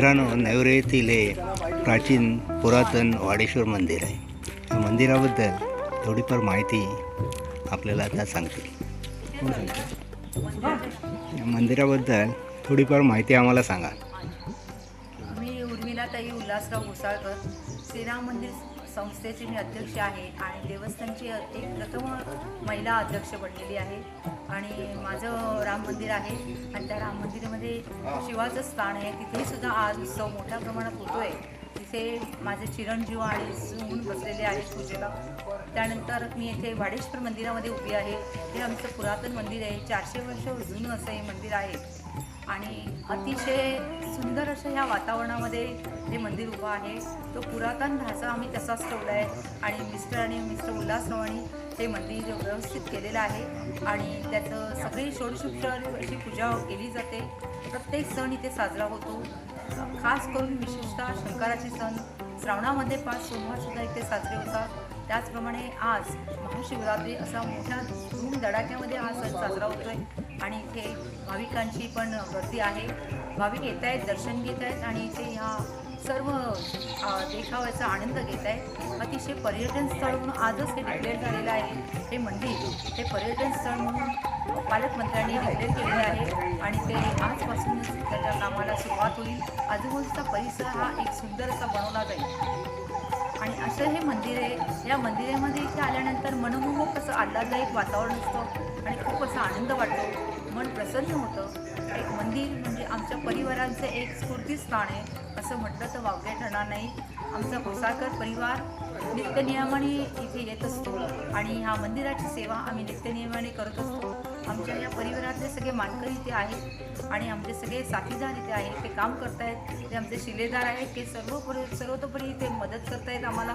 मित्रांनो नेवरे येथील हे प्राचीन पुरातन वाडेश्वर मंदिर आहे. या मंदिराबद्दल थोडीफार माहिती आपल्याला आता सांगतील सांगते? या मंदिराबद्दल थोडीफार माहिती आम्हाला सांगा. मी उर्मिलाताई उल्हासराव घोसाळकर श्रीराम मंदिर संस्थेचे मी अध्यक्ष आहे आणि देवस्थानची एक प्रथम महिला अध्यक्ष बनलेली आहे. आणि माझं राम मंदिर आहे आणि त्या राम मंदिरामध्ये शिवाचं स्थान आहे. तिथेसुद्धा आज उत्सव मोठ्या प्रमाणात होतो आहे तिथे माझे चिरंजीव आणि सून बसलेले आहेत पूजेला. त्यानंतर मी येथे वाडेश्वर मंदिरामध्ये उभी आहे. हे आमचं पुरातन मंदिर आहे. चारशे वर्ष जुनं असं हे मंदिर आहे. आणि अतिशय सुंदर असं ह्या वातावरणामध्ये हे मंदिर उभं आहे. तो पुरातन ढाचा आम्ही तसाच ठेवला आहे आणि मिस्टर आणि मिस्टर उल्हासरावांनी हे मंदिर व्यवस्थित केलेलं आहे आणि त्याचं सगळी षोडशोपचार अशी पूजा केली जाते. प्रत्येक सण इथे साजरा होतो. खास करून विशेषतः शंकराचे सण. श्रावणामध्ये पाच सोमवारसुद्धा इथे साजरे होतात. त्याचप्रमाणे आज महाशिवरात्री असा मोठ्या धूम धडाक्यामध्ये हा सण साजरा होतोय. आणि इथे भाविकांची पण गर्दी आहे. भाविक येत आहेत दर्शन घेत आहेत आणि इथे ह्या सर्व देखाव्याचा आनंद घेत आहेत. अतिशय पर्यटन स्थळ म्हणून आजच हे डिक्लेअर झालेलं आहे. हे मंदिर हे पर्यटन स्थळ म्हणून पालकमंत्र्यांनी डिक्लेअर केलेलं आहे. आणि ते आजपासूनच त्याच्या कामाला सुरुवात होईल. आजूबाजूचा परिसर हा एक सुंदर असा बनवला जाईल. असं हे मंदिर आहे. या मंदिरामध्ये इथे आल्यानंतर मनमोहक असं आल्हाददायक वातावरण असतं आणि खूप असा आनंद वाटतो. मन प्रसन्न होतं. एक मंदिर म्हणजे आमच्या परिवारांचं एक स्फूर्तीस्थान आहे. असं म्हटलं तर वावगे ठरणार नाही. आमचा भोसाळकर परिवार नित्यनियमाने इथे येत असतो आणि ह्या मंदिराची सेवा आम्ही नित्यनियमाने करत असतो. आमच्या या परिवारातले सगळे मानकरी इथे आहेत आणि आमचे सगळे साथीदार इथे आहेत ते काम करतायत. ते आमचे शिलेदार आहेत ते सर्व सर्वतोपरी इथे मदत करतायत आम्हाला.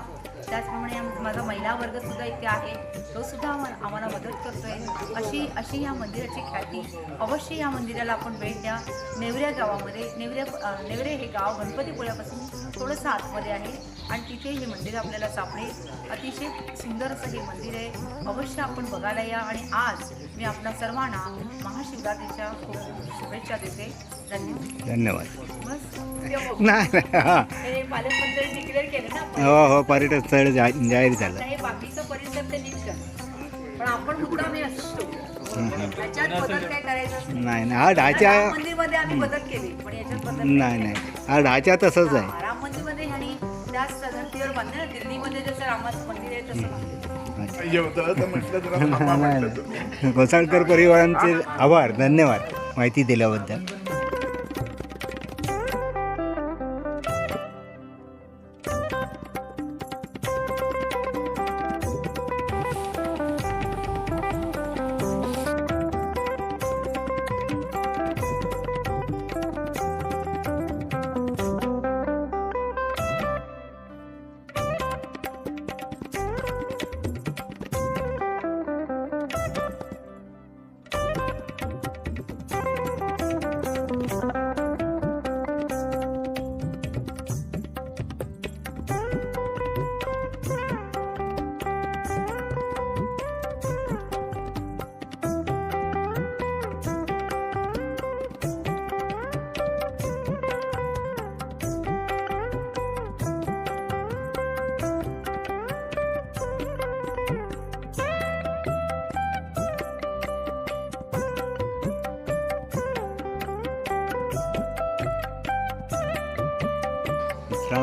त्याचप्रमाणे माझा महिला वर्गसुद्धा इथे आहे. तो सुद्धा आम्हाला मदत करतोय. अशी अशी या मंदिराची ख्याती अवश्य या मंदिराला आपण भेट द्या. नेवऱ्या गावामध्ये नेवऱ्या नेवरे हे गाव गणपतीपुळ्यापासून थोडंसं आतमध्ये आहे. आणि तिथे हे मंदिर आपल्याला सापडेल. अतिशय सुंदर असं हे मंदिर आहे. अवश्य आपण बघायला या. आणि आज मी आपल्या सर्वांना महाशिवरात्रीच्या खूप शुभेच्छा देते. धन्यवाद. धन्यवाद. नाही नाही, डिक्लेअर केलं ना. हो हो पर्यटन स्थळ जाहीर झालं. आता हे बाकीचं परिसर ते नीट कर. पण आपण मुद्दाम हे नाही नाही. हा ढाचा मंदिरमध्ये आम्ही बदल केले पण याच्यात बदल नाही नाही. हा ढाचा तसंच आहे. बांधले ना दिल्लीमध्ये जसं रामाचं मंदिर आहे तसं तर. घोसाळकर परिवारांचे आभार धन्यवाद माहिती दिल्याबद्दल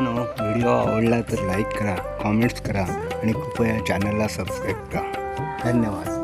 मित्रांनो व्हिडिओ आवडला तर लाईक करा कॉमेंट्स करा आणि कृपया चॅनलला सबस्क्राईब करा. धन्यवाद.